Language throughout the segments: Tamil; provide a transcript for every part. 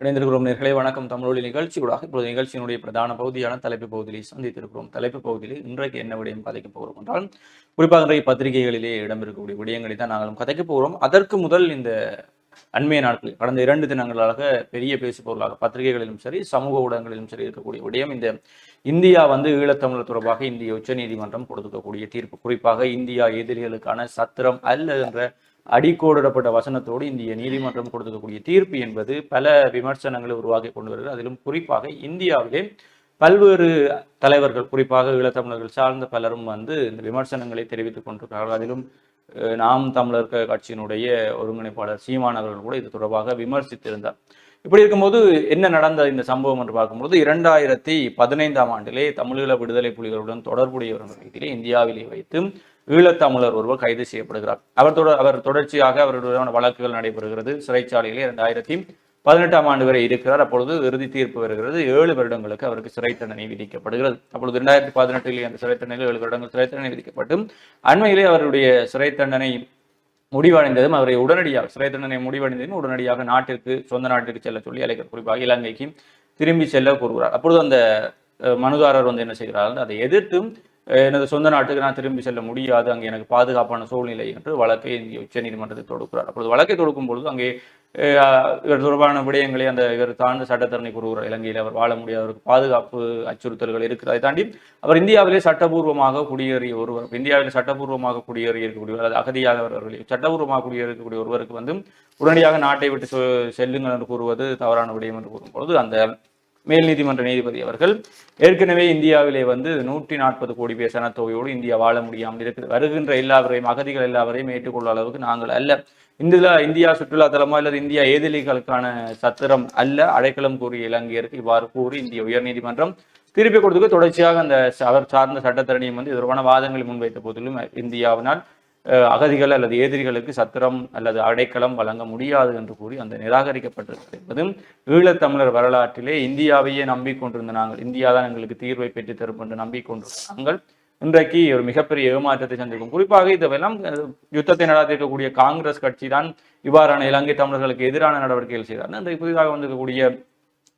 இணைந்திருக்கிறோம் நேர்களை. வணக்கம். தமிழொலி நிகழ்ச்சியூடாக இப்போது நிகழ்ச்சியினுடைய பிரதான பகுதியான தலைப்பு பகுதியை சந்தித்திருக்கிறோம். தலைப்பு பகுதியில் இன்றைக்கு என்ன விடயம் கதைக்க போகிறோம் என்றால் குறிப்பாக இன்றைய பத்திரிகைகளிலே இடம் இருக்கக்கூடிய விடயங்களை தான் நாங்களும் கதைக்க போகிறோம். அதற்கு முதல் இந்த அண்மைய நாட்களில் கடந்த இரண்டு தினங்களாக பெரிய பேசு பொருளாக பத்திரிகைகளிலும் சரி சமூக ஊடகங்களிலும் சரி இருக்கக்கூடிய விடயம் இந்த இந்தியா வந்து ஈழத்தமிழர் தொடர்பாக இந்திய உச்சநீதிமன்றம் கொடுக்கக்கூடிய தீர்ப்பு. குறிப்பாக இந்தியா எதிரிகளுக்கான சத்திரம் அல்ல என்ற அடிக்கோடிடப்பட்ட வசனத்தோடு இந்திய நீதிமன்றம் கொடுக்கக்கூடிய தீர்ப்பு என்பது பல விமர்சனங்களை உருவாக்கி கொண்டு வருகிறது. அதிலும் குறிப்பாக இந்தியாவிலே பல்வேறு தலைவர்கள் குறிப்பாக ஈழத்தமிழர்கள் சார்ந்த பலரும் வந்து இந்த விமர்சனங்களை தெரிவித்துக் கொண்டிருக்கிறார்கள். அதிலும் அஹ், நாம் தமிழர் கட்சியினுடைய ஒருங்கிணைப்பாளர் சீமான் அவர்கள் கூட இது தொடர்பாக விமர்சித்திருந்தார். இப்படி இருக்கும்போது என்ன நடந்த இந்த சம்பவம் என்று பார்க்கும்போது இரண்டாயிரத்தி பதினைந்தாம் ஆண்டிலே தமிழீழ விடுதலை புலிகளுடன் தொடர்புடையவர்கள் வீட்டிலே இந்தியாவிலே வைத்து ஈழத்தமிழர் ஒருவர் கைது செய்யப்படுகிறார். அவர் தொடர் அவர் தொடர்ச்சியாக அவருடைய வழக்குகள் நடைபெறுகிறது. சிறைச்சாலையிலே இரண்டாயிரத்தி பதினெட்டாம் ஆண்டு வரை இருக்கிறார். அப்பொழுது இறுதி தீர்ப்பு வருகிறது. ஏழு வருடங்களுக்கு அவருக்கு சிறை தண்டனை விதிக்கப்படுகிறது. அப்பொழுது இரண்டாயிரத்தி பதினெட்டிலே அந்த சிறை தண்டனையில் ஏழு வருடங்கள் சிறை தண்டனை விதிக்கப்பட்டு அண்மையிலே அவருடைய சிறை தண்டனை முடிவடைந்ததும் அவரை உடனடியாக சிறை தண்டனை முடிவடைந்ததும் உடனடியாக நாட்டிற்கு சொந்த நாட்டிற்கு செல்ல சொல்லி அழைக்கிறார் குறிப்பாக இலங்கைக்கு திரும்பி செல்ல கூறுகிறார். அப்பொழுது அந்த அஹ், மனுதாரர் வந்து என்ன செய்கிறார் அதை எதிர்த்தும் எனது சொந்த நாட்டுக்கு நான் திரும்பி செல்ல முடியாது. அங்கே எனக்கு பாதுகாப்பான சூழ்நிலை என்று வழக்கை இந்திய உச்ச நீதிமன்றத்தை தொடுக்கிறார். அப்பொழுது வழக்கை தொடுக்கும் பொழுது அங்கே இவர் தொடர்பான விடயங்களை அந்த இவர் தாழ்ந்த சட்டத்தரணி கூறுகிறார் இலங்கையில் அவர் வாழ முடியாதவருக்கு பாதுகாப்பு அச்சுறுத்தல்கள் இருக்குது. அதை தாண்டி அவர் இந்தியாவிலே சட்டபூர்வமாக குடியேறிய ஒருவர் இந்தியாவில் சட்டபூர்வமாக குடியேறி இருக்கக்கூடிய அல்லது அகதியாக அவர்கள் சட்டபூர்வமாக குடியேறக்கூடிய ஒருவருக்கு வந்து உடனடியாக நாட்டை விட்டு செ- செல்லுங்கள் என்று கூறுவது தவறான விடயம் என்று கூறும்பொழுது அந்த மேல் நீதிமன்ற நீதிபதி அவர்கள் ஏற்கனவே இந்தியாவிலே வந்து நூற்றி நாற்பது கோடி பேர் சனத்தொகையோடு இந்தியா வாழ முடியாமல் இருக்குது. வருகின்ற எல்லாவரையும் அகதிகள் எல்லாவரையும் ஏற்றுக்கொள்ள அளவுக்கு நாங்கள் அல்ல. இந்தியா இந்தியா சுற்றுலா தலமா அல்லது இந்தியா ஏதிலிகளுக்கான சத்திரம் அல்ல. அடைக்கலம் கூறிய இலங்கையருக்கு இவ்வாறு கூறி இந்திய உயர்நீதிமன்றம் திருப்பி கொடுத்துக்கு தொடர்ச்சியாக அந்த அவர் சார்ந்த சட்டத்தரணியும் வந்து இது தொடர்பான வாதங்களை முன்வைத்த போதிலும் இந்தியாவினால் அகதிகள் அல்லது எதிரிகளுக்கு சத்திரம் அல்லது அடைக்கலம் வழங்க முடியாது என்று கூறி அந்த நிராகரிக்கப்பட்டிருக்கிறது என்பதும் ஈழத்தமிழர் வரலாற்றிலே இந்தியாவையே நம்பிக்கொண்டிருந்த நாங்கள் இந்தியா தான் எங்களுக்கு தீர்வை பெற்று தரும் என்று நம்பிக்கொண்டிருந்த நாங்கள் இன்றைக்கு ஒரு மிகப்பெரிய ஏமாற்றத்தை சந்திக்கும். குறிப்பாக இதுவெல்லாம் யுத்தத்தை நடத்திருக்கக்கூடிய காங்கிரஸ் கட்சி தான் இவ்வாறான இலங்கை தமிழர்களுக்கு எதிரான நடவடிக்கைகள் செய்தார். இன்றைக்கு புதிதாக வந்திருக்கக்கூடிய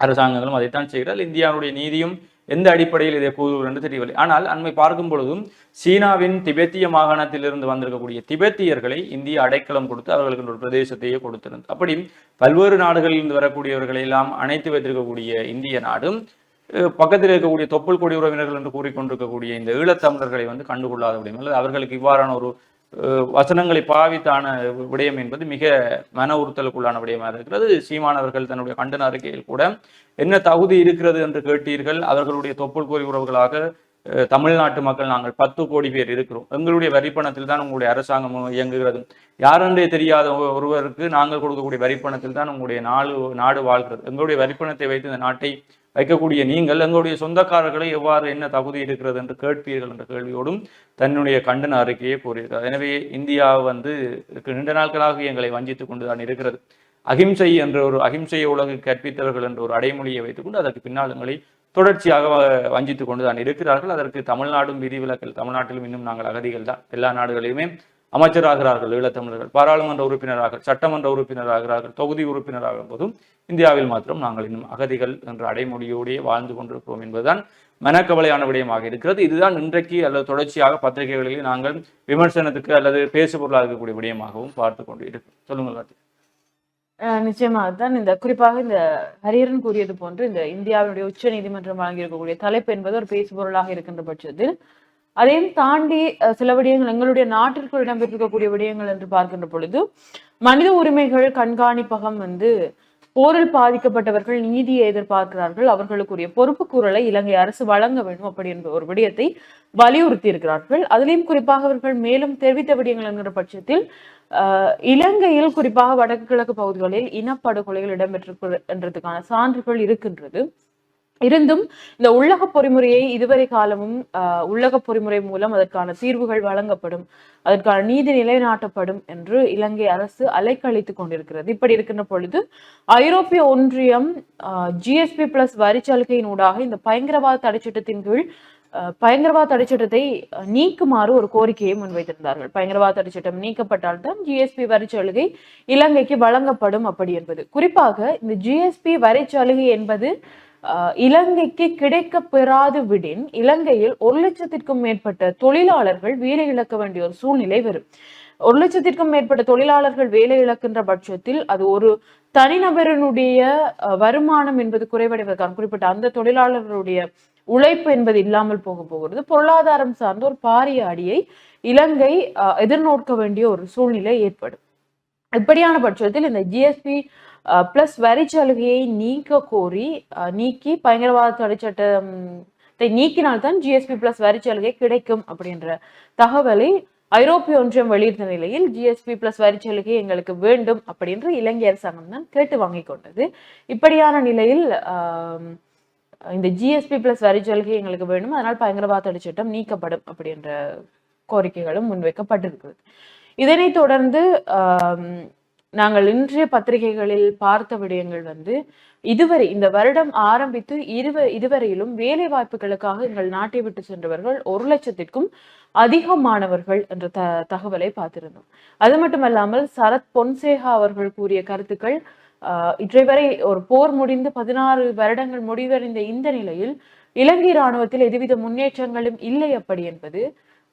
அரசாங்கங்களும் அதைத்தான் செய்கிறார் இந்தியாவுடைய நீதியும் எந்த அடிப்படையில் இதை கூறுவர் என்று தெரியவில்லை. ஆனால் அண்மை பார்க்கும் பொழுதும் சீனாவின் திபெத்திய மாகாணத்திலிருந்து வந்திருக்கக்கூடிய திபெத்தியர்களை இந்தியா அடைக்கலம் கொடுத்து அவர்களுக்கு ஒரு பிரதேசத்தையே கொடுத்திருந்தது. அப்படி பல்வேறு நாடுகளிலிருந்து வரக்கூடியவர்களை எல்லாம் அணைத்து வைத்திருக்கக்கூடிய இந்திய நாடும் பக்கத்தில் இருக்கக்கூடிய தொப்புள் கொடி உறவினர்கள் என்று கூறிக்கொண்டிருக்கக்கூடிய இந்த ஈழத்தமிழர்களை வந்து கண்டுகொள்ளாத விடயம் அல்லது அவர்களுக்கு இவ்வாறான ஒரு வசனங்களை பாவித்தான விடயம் என்பது மிக மன உறுத்தலுக்குள்ளான விடயமாக இருக்கிறது. சீமானவர்கள் தன்னுடைய கண்டன அறிக்கையில் கூட என்ன தகுதி இருக்கிறது என்று கேட்டீர்கள்? அவர்களுடைய தொப்புள் கோரி உறவுகளாக அஹ், தமிழ்நாட்டு மக்கள் நாங்கள் பத்து கோடி பேர் இருக்கிறோம். எங்களுடைய வரிப்பணத்தில் தான் உங்களுடைய அரசாங்கம் இயங்குகிறது. யாரென்றே தெரியாத ஒருவருக்கு நாங்கள் கொடுக்கக்கூடிய வரிப்பணத்தில் தான் உங்களுடைய நாடு நாடு வாழ்கிறது. எங்களுடைய வரிப்பணத்தை வைத்து இந்த நாட்டை வைக்கக்கூடிய நீங்கள் எங்களுடைய சொந்தக்காரர்களை எவ்வாறு என்ன தகுதி இருக்கிறது என்று கேட்பீர்கள் என்ற கேள்வியோடும் தன்னுடைய கண்டன அறிக்கையை கூறியிருக்கிறார். எனவே இந்தியா வந்து நீண்ட நாட்களாக எங்களை வஞ்சித்துக் கொண்டுதான் இருக்கிறது. அகிம்சை என்ற ஒரு அகிம்சையை உலகு கற்பித்தவர்கள் என்ற ஒரு அடைமொழியை வைத்துக்கொண்டு அதற்கு பின்னால் எங்களை தொடர்ச்சியாக வ- வஞ்சித்துக் கொண்டுதான் இருக்கிறார்கள். அதற்கு தமிழ்நாடும் விதிவிலக்கல் தமிழ்நாட்டிலும் இன்னும் நாங்கள் அகதிகள் தான் எல்லா நாடுகளிலுமே அமைச்சராகிறார்கள் ஈழத்தமிழர்கள் பாராளுமன்ற உறுப்பினராக சட்டமன்ற உறுப்பினராகிறார்கள் தொகுதி உறுப்பினராகும் போதும் இந்தியாவில் மாத்திரம் நாங்கள் இன்னும் அகதிகள் என்ற அடைமொழியோடையே வாழ்ந்து கொண்டிருக்கிறோம் என்பதுதான் மனக்கவலையான விடயமாக இருக்கிறது. இதுதான் இன்றைக்கு அல்லது தொடர்ச்சியாக பத்திரிகைகளில் நாங்கள் விமர்சனத்துக்கு அல்லது பேசுபொருளாக இருக்கக்கூடிய விடயமாகவும் பார்த்து கொண்டு இருக்கோம் சொல்லுங்கள் கார்த்திக். அஹ் நிச்சயமாகத்தான் இந்த குறிப்பாக இந்த ஹரியரன் கூறியது போன்று இந்த இந்தியாவினுடைய உச்ச நீதிமன்றம் வழங்கியிருக்கக்கூடிய தலைப்பு என்பது ஒரு பேசுபொருளாக இருக்கின்ற பட்சத்தில் அதையும் தாண்டி சில விடயங்கள் எங்களுடைய நாட்டிற்குள் இடம்பெற்றிருக்கக்கூடிய விடயங்கள் என்று பார்க்கின்ற பொழுது மனித உரிமைகள் கண்காணிப்பகம் வந்து போரில் பாதிக்கப்பட்டவர்கள் நீதியை எதிர்பார்க்கிறார்கள். அவர்களுக்குரிய பொறுப்புக்கூறலை இலங்கை அரசு வழங்க வேண்டும் அப்படி என்ற ஒரு விடயத்தை வலியுறுத்தி இருக்கிறார்கள் அதிலையும் குறிப்பாக அவர்கள் மேலும் தெரிவித்த விடயங்கள் என்கிற பட்சத்தில் இலங்கையில் குறிப்பாக வடக்கு கிழக்கு பகுதிகளில் இனப்படுகொலைகள் இடம்பெற்றிருக்கிறதுக்கான சான்றுகள் இருக்கின்றது. இருந்தும் இந்த உள்ளக பொறிமுறையை இதுவரை காலமும் ஆஹ் உள்ளக பொறிமுறை மூலம் அதற்கான தீர்வுகள் வழங்கப்படும் அதற்கான நீதி நிலைநாட்டப்படும் என்று இலங்கை அரசு அலைக்கழித்துக் கொண்டிருக்கிறது. இப்படி இருக்கின்ற பொழுது ஐரோப்பிய ஒன்றியம் ஜிஎஸ்பி பிளஸ் வரி சலுகையின் ஊடாக இந்த பயங்கரவாத தடைச்சட்டத்தின் கீழ் அஹ், பயங்கரவாத தடைச்சட்டத்தை நீக்குமாறு ஒரு கோரிக்கையை முன்வைத்திருந்தார்கள். பயங்கரவாத தடைச்சட்டம் நீக்கப்பட்டால்தான் ஜிஎஸ்பி வரிச்சலுகை இலங்கைக்கு வழங்கப்படும் அப்படி என்பது. குறிப்பாக இந்த ஜிஎஸ்பி வரிச்சலுகை என்பது இலங்கைக்கு கிடைக்க பெறாது விடின். இலங்கையில் ஒரு லட்சத்திற்கும் மேற்பட்ட தொழிலாளர்கள் வேலை இழக்க வேண்டிய ஒரு சூழ்நிலை வரும். ஒரு லட்சத்திற்கும் மேற்பட்ட தொழிலாளர்கள் வேலை இழக்கின்ற பட்சத்தில் அது ஒரு தனிநபரனுடைய வருமானம் என்பது குறைவடைவதற்கான குறிப்பிட்ட அந்த தொழிலாளர்களுடைய உழைப்பு என்பது இல்லாமல் போக போகிறது. பொருளாதாரம் சார்ந்த ஒரு பாரிய அடியை இலங்கை அஹ், எதிர்நோக்க வேண்டிய ஒரு சூழ்நிலை ஏற்படும். இப்படியான பட்சத்தில் இந்த ஜிஎஸ்பி பிளஸ் வரி சலுகையை நீக்க கோரி நீக்கி பயங்கரவாத தடை சட்டத்தை நீக்கினால்தான் ஜிஎஸ்பி பிளஸ் வரி சலுகை கிடைக்கும் அப்படின்ற தகவலை ஐரோப்பிய ஒன்றியம் வெளியிட்ட நிலையில் ஜிஎஸ்பி பிளஸ் வரி சலுகை எங்களுக்கு வேண்டும் அப்படின்ற இலங்கை அரசாங்கம் தான் கேட்டு வாங்கி கொண்டது. இப்படியான நிலையில் இந்த ஜிஎஸ்பி பிளஸ் வரி சலுகை எங்களுக்கு வேண்டும் அதனால் பயங்கரவாத தடை சட்டம் நீக்கப்படும் அப்படின்ற கோரிக்கைகளும் முன்வைக்கப்பட்டிருக்கிறது. இதனைத் தொடர்ந்து நாங்கள் இன்றைய பத்திரிகைகளில் பார்த்த விடயங்கள் வந்து இதுவரை இந்த வருடம் ஆரம்பித்து இருவ இதுவரையிலும் வேலை வாய்ப்புகளுக்காக எங்கள் நாட்டை விட்டு சென்றவர்கள் ஒரு லட்சத்திற்கும் அதிகமானவர்கள் என்ற த தகவலை பார்த்திருந்தோம். அது மட்டுமல்லாமல் சரத் பொன்சேகா அவர்கள் கூறிய கருத்துக்கள் ஆஹ் இன்றைய வரை ஒரு போர் முடிந்து பதினாறு வருடங்கள் முடிவடைந்த இந்த நிலையில் இலங்கை இராணுவத்தில் எதுவித முன்னேற்றங்களும் இல்லை அப்படி என்பது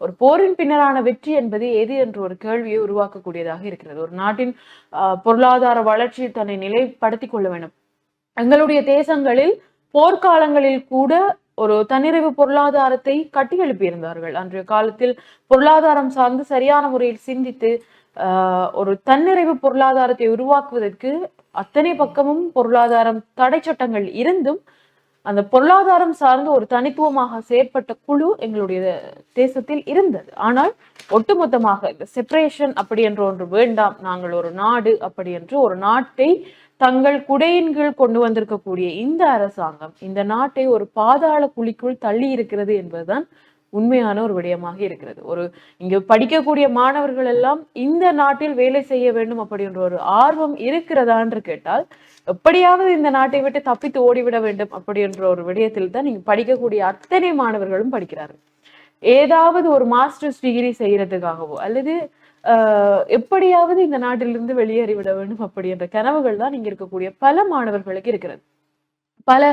ஒரு போரின் பின்னரான வெற்றி என்பது எது என்ற ஒரு கேள்வியை உருவாக்கக்கூடியதாக இருக்கிறது. ஒரு நாட்டின் ஆஹ் பொருளாதார வளர்ச்சி தன்னை நிலைப்படுத்திக் கொள்ள வேண்டும். எங்களுடைய தேசங்களில் போர்க்காலங்களில் கூட ஒரு தன்னிறைவு பொருளாதாரத்தை கட்டியெழுப்பியிருந்தார்கள் அன்றைய காலத்தில் பொருளாதாரம் சார்ந்து சரியான முறையில் சிந்தித்து ஆஹ் ஒரு தன்னிறைவு பொருளாதாரத்தை உருவாக்குவதற்கு அத்தனை பக்கமும் பொருளாதாரம் தடை சட்டங்கள் இருந்தும் அந்த பொருளாதாரம் சார்ந்து ஒரு தனித்துவமாக செயற்பட்ட குழு எங்களுடைய தேசத்தில் இருந்தது. ஆனால் ஒட்டுமொத்தமாக இந்த செப்பரேஷன் அப்படி என்ற ஒன்று வேண்டாம் நாங்கள் ஒரு நாடு அப்படி என்று ஒரு நாட்டை தங்கள் குடையின் கீழ் கொண்டு வந்திருக்கக்கூடிய இந்த அரசாங்கம் இந்த நாட்டை ஒரு பாதாள குழிக்குள் தள்ளி இருக்கிறது என்பதுதான் உண்மையான ஒரு விடயமாக இருக்கிறது. ஒரு இங்கு படிக்கக்கூடிய மாணவர்கள் எல்லாம் இந்த நாட்டில் வேலை செய்ய வேண்டும் அப்படின்ற ஒரு ஆர்வம் இருக்கிறதா என்று கேட்டால் எப்படியாவது இந்த நாட்டை விட்டு தப்பித்து ஓடிவிட வேண்டும் அப்படின்ற ஒரு விடயத்தில் தான் நீங்க படிக்கக்கூடிய அத்தனை மாணவர்களும் படிக்கிறார்கள். ஏதாவது ஒரு மாஸ்டர்ஸ் டிகிரி செய்யறதுக்காகவோ அல்லது ஆஹ், எப்படியாவது இந்த நாட்டிலிருந்து வெளியேறிவிட வேண்டும் அப்படி என்ற கனவுகள் தான் இங்க இருக்கக்கூடிய பல மாணவர்களுக்கு இருக்கிறது. பல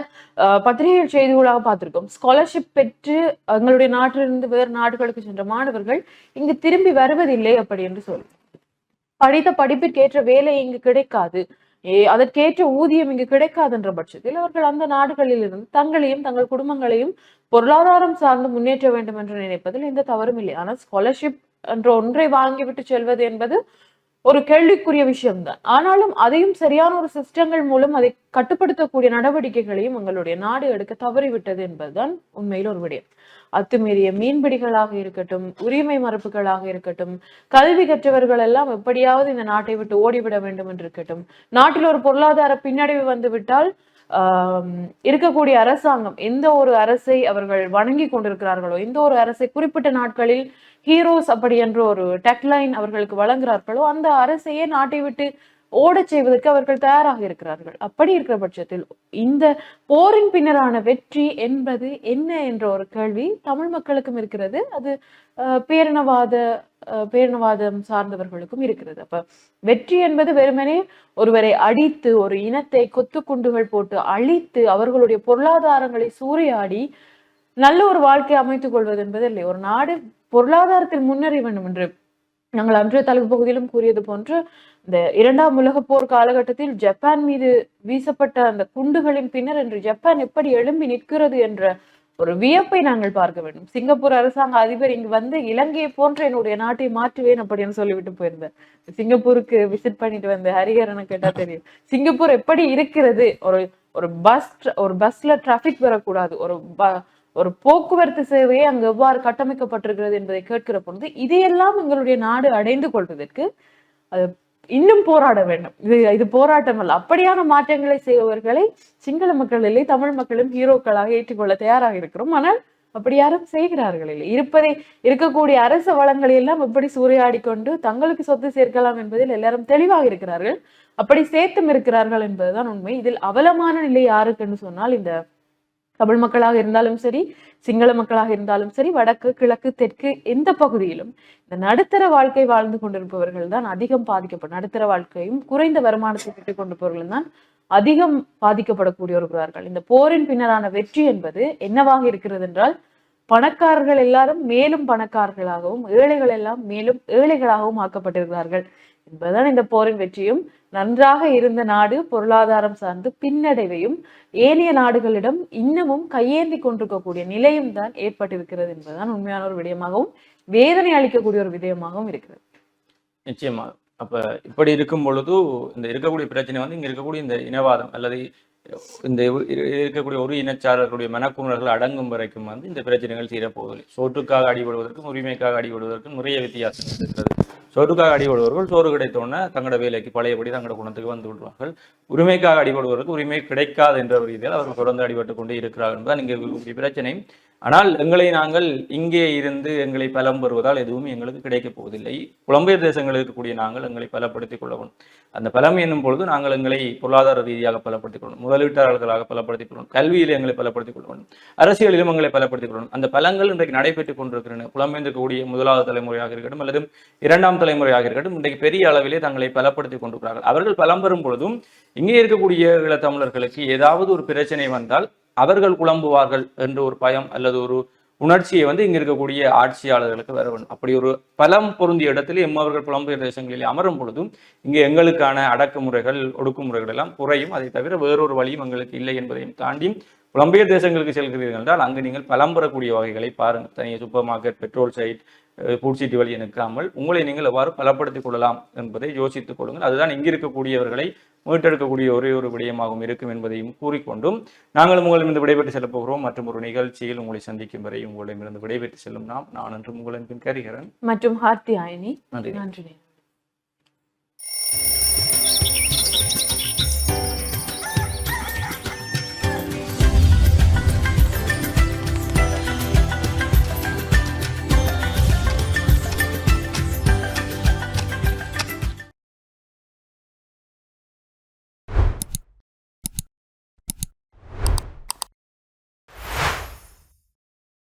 பத்திரிகைகள் செய்திகளாக பார்த்திருக்கோம். ஸ்காலர்ஷிப் பெற்று எங்களுடைய நாட்டிலிருந்து வேறு நாடுகளுக்கு சென்ற மாணவர்கள் இங்கு திரும்பி வருவதில்லை அப்படி என்று சொல்லி. படித்த படிப்பிற்கேற்ற வேலை இங்கு கிடைக்காது. அதற்கேற்ற ஊதியம் இங்கு கிடைக்காதுன்ற பட்சத்தில் அவர்கள் அந்த நாடுகளில் இருந்து தங்களையும் தங்கள் குடும்பங்களையும் பொருளாதாரம் சார்ந்து முன்னேற்ற வேண்டும் என்று நினைப்பதில் எந்த தவறும் இல்லை. ஆனால் ஸ்காலர்ஷிப் என்ற ஒன்றை வாங்கிவிட்டு செல்வது என்பது ஒரு கேள்விக்குரிய விஷயம்தான். ஆனாலும் அதையும் சரியான ஒரு சிஸ்டங்கள் மூலம் அதை கட்டுப்படுத்தக்கூடிய நடவடிக்கைகளையும் எங்களுடைய நாடு எடுக்க தவறிவிட்டது என்பதுதான் உண்மையில் ஒரு விடயம். அத்துமீறிய மீன்பிடிகளாக இருக்கட்டும் உரிமை மறுப்புகளாக இருக்கட்டும் கல்வி கற்றவர்கள் எல்லாம் எப்படியாவது இந்த நாட்டை விட்டு ஓடிவிட வேண்டும் என்று இருக்கட்டும் நாட்டில் ஒரு பொருளாதார பின்னடைவு வந்துவிட்டால் இருக்கக்கூடிய அரசாங்கம் எந்த ஒரு அரசை அவர்கள் வணங்கி கொண்டிருக்கிறார்களோ எந்த ஒரு அரசை குறிப்பிட்ட நாட்களில் ஹீரோஸ் அப்படி என்ற ஒரு டெக்லைன் அவர்களுக்கு வழங்குகிறார்களோ அந்த அரசையே நாட்டை விட்டு ஓடச் செய்வதற்கு அவர்கள் தயாராக இருக்கிறார்கள். அப்படி இருக்கிற பட்சத்தில் இந்த போரின் பின்னரான வெற்றி என்பது என்ன என்ற ஒரு கேள்வி தமிழ் மக்களுக்கும் இருக்கிறது. அது அஹ், பேரினவாத அஹ், பேரினவாதம் சார்ந்தவர்களுக்கும் இருக்கிறது. அப்ப வெற்றி என்பது வெறுமனே ஒருவரை அடித்து ஒரு இனத்தை கொத்து குண்டுகள் போட்டு அழித்து அவர்களுடைய பொருளாதாரங்களை சூறையாடி நல்ல ஒரு வாழ்க்கை அமைத்துக் கொள்வது என்பது இல்லை. ஒரு நாடு பொருளாதாரத்தில் முன்னேறி வேண்டும் என்று நாங்கள் அன்றைய தலைப்பு பகுதியிலும் கூறியது போன்று இந்த இரண்டாம் உலக போர் காலகட்டத்தில் ஜப்பான் மீது வீசப்பட்ட அந்த குண்டுகளின் பின்னர் இன்று ஜப்பான் எப்படி எழும்பி நிற்கிறது என்ற ஒரு வியப்பை நாங்கள் பார்க்க வேண்டும். சிங்கப்பூர் அரசாங்க அதிபர் இங்கு வந்து இலங்கையை போன்ற என்னுடைய நாட்டை மாற்றுவேன் அப்படின்னு சொல்லிவிட்டு போயிருந்தேன் சிங்கப்பூருக்கு விசிட் பண்ணிட்டு வந்த ஹரிஹரனை கேட்டா தெரியும். சிங்கப்பூர் எப்படி இருக்கிறது? ஒரு ஒரு பஸ் ஒரு பஸ்ல டிராபிக் வரக்கூடாது. ஒரு ஒரு போக்குவரத்து சேவையை அங்கு எவ்வாறு கட்டமைக்கப்பட்டிருக்கிறது என்பதை கேட்கிற பொழுது இதையெல்லாம் எங்களுடைய நாடு அடைந்து கொள்வதற்கு அது இன்னும் போராட வேண்டும். இது இது போராட்டம் அல்ல. அப்படியான மாற்றங்களை செய்பவர்களை சிங்கள மக்கள் இல்லை தமிழ் மக்களும் ஹீரோக்களாக ஏற்றுக்கொள்ள தயாராக இருக்கிறோம். ஆனால் அப்படி யாரும் செய்கிறார்கள் இல்லை. இருப்பதை இருக்கக்கூடிய அரசு வளங்களை எல்லாம் எப்படி சூறையாடி கொண்டு தங்களுக்கு சொத்து சேர்க்கலாம் என்பதில் எல்லாரும் தெளிவாக இருக்கிறார்கள். அப்படி சேர்த்தும் இருக்கிறார்கள் என்பதுதான் உண்மை. இதில் அவலமான நிலை யாருக்குன்னு சொன்னால் இந்த தமிழ் மக்களாக இருந்தாலும் சரி சிங்கள மக்களாக இருந்தாலும் சரி வடக்கு கிழக்கு தெற்கு எந்த பகுதியிலும் இந்த நடுத்தர வாழ்க்கை வாழ்ந்து கொண்டிருப்பவர்கள் தான் அதிகம் பாதிக்கப்படும் நடுத்தர வாழ்க்கையும் குறைந்த வருமானத்தை பெற்றுக் கொண்டிருப்பவர்கள் தான் அதிகம் பாதிக்கப்படக்கூடியவர்களார்கள். இந்த போரின் பின்னரான வெற்றி என்பது என்னவாக இருக்கிறது என்றால் பணக்காரர்கள் எல்லாரும் மேலும் பணக்காரர்களாகவும் ஏழைகள் எல்லாம் மேலும் ஏழைகளாகவும் ஆக்கப்பட்டிருக்கிறார்கள் என்பதுதான் இந்த போரின் வெற்றியும் நன்றாக இருந்த நாடு பொருளாதாரம் சார்ந்து பின்னடைவையும் ஏனைய நாடுகளிடம் இன்னமும் கையேந்தி கொண்டிருக்கக்கூடிய நிலையும் தான் ஏற்பட்டிருக்கிறது என்பதுதான் உண்மையான ஒரு விடயமாகவும் வேதனை அளிக்கக்கூடிய ஒரு விடயமாகவும் இருக்கிறது. நிச்சயமா அப்ப இப்படி இருக்கும் பொழுது இந்த இருக்கக்கூடிய பிரச்சனை வந்து இங்க இருக்கக்கூடிய இந்த இனவாதம் அல்லது இந்த இருக்கக்கூடிய ஒரு இனச்சாரர்களுடைய மனக்குமுறல்கள் அடங்கும் வரைக்கும் வந்து இந்த பிரச்சனைகள் தீரப்போவதில்லை. சோற்றுக்காக அடிபடுவதற்கும் உரிமைக்காக அடிபடுவதற்கும் நிறைய வித்தியாசம் இருக்கிறது. சோற்றுக்காக அடிபடுபவர்கள் சோறு கிடைத்தோடனே தங்களோட வேலைக்கு பழையபடி தங்களோட குணத்துக்கு வந்து விடுவார்கள். உரிமைக்காக அடிபடுவதற்கு உரிமை கிடைக்காது என்ற ரீதியில் அவர்கள் தொடர்ந்து அடிபட்டு கொண்டே இருக்கிறார்கள் என்பதுதான் இங்கே பிரச்சனை ஆனால் எங்களை நாங்கள் இங்கே இருந்து எங்களை பலம் பெறுவதால் எதுவும் எங்களுக்கு கிடைக்கப் போவதில்லை. புலம்பெயர் தேசங்களில் இருக்கக்கூடிய நாங்கள் எங்களை பலப்படுத்திக் கொள்ள வேண்டும். அந்த பலம் என்னும் பொழுது நாங்கள் எங்களை பொருளாதார ரீதியாக பலப்படுத்திக் கொள்ளணும். முதலீட்டாளர்களாக பலப்படுத்திக் கொள்ளணும். கல்வியில் எங்களை பலப்படுத்திக் கொள்ள வேண்டும் அரசியலிலும் எங்களை பலப்படுத்திக் கொள்ளணும். அந்த பலங்கள் இன்றைக்கு நடைபெற்றுக் கொண்டிருக்கின்றன. புலம்பெயர்ந்திருக்கக்கூடிய முதலாவது தலைமுறையாக இருக்கட்டும் அல்லது இரண்டாம் தலைமுறையாக இருக்கட்டும் இன்றைக்கு பெரிய அளவிலே தங்களை பலப்படுத்திக் கொண்டிருக்கிறார்கள். அவர்கள் பலம் பெறும் பொழுதும் இங்கே இருக்கக்கூடிய ஈழத்தமிழர்களுக்கு ஏதாவது ஒரு பிரச்சனை வந்தால் அவர்கள் குழம்புவார்கள் என்ற ஒரு பயம் அல்லது ஒரு உணர்ச்சியை வந்து இங்க இருக்கக்கூடிய ஆட்சியாளர்களுக்கு வர வேண்டும். அப்படி ஒரு பலம் பொருந்திய இடத்துல எம்மவர்கள் புலம்பெயர் தேசங்களில் அமரும் பொழுதும் இங்கே எங்களுக்கான அடக்குமுறைகள் ஒடுக்குமுறைகள் எல்லாம் குறையும். அதை தவிர வேறொரு வழியும் எங்களுக்கு இல்லை என்பதையும் தாண்டி புலம்பெயர் தேசங்களுக்கு செல்கிறீர்கள் என்றால் அங்கு நீங்கள் பலம் பெறக்கூடிய வகைகளை பாருங்கள். தனியாக supermarket petrol side food city வழி நிற்காமல் உங்களை நீங்கள் எவ்வாறு பலப்படுத்திக் கொள்ளலாம் என்பதை யோசித்துக் கொள்ளுங்கள். அதுதான் இங்கு இருக்கக்கூடியவர்களை மீட்டெடுக்கக்கூடிய ஒரே ஒரு விடயமாகவும் இருக்கும் என்பதையும் கூறிக்கொண்டும் நாங்களும் உங்களிடம் விடைபெற்று செல்லப் போகிறோம். மற்றும் ஒரு நிகழ்ச்சியில் உங்களை சந்திக்கும் வரை உங்களிடமிருந்து விடைபெற்று செல்லும் நாம். நான் என்று உங்களின் பின் கரிகிறேன் மற்றும் ஹார்த்தி ஆயினி. நன்றி. நன்றி.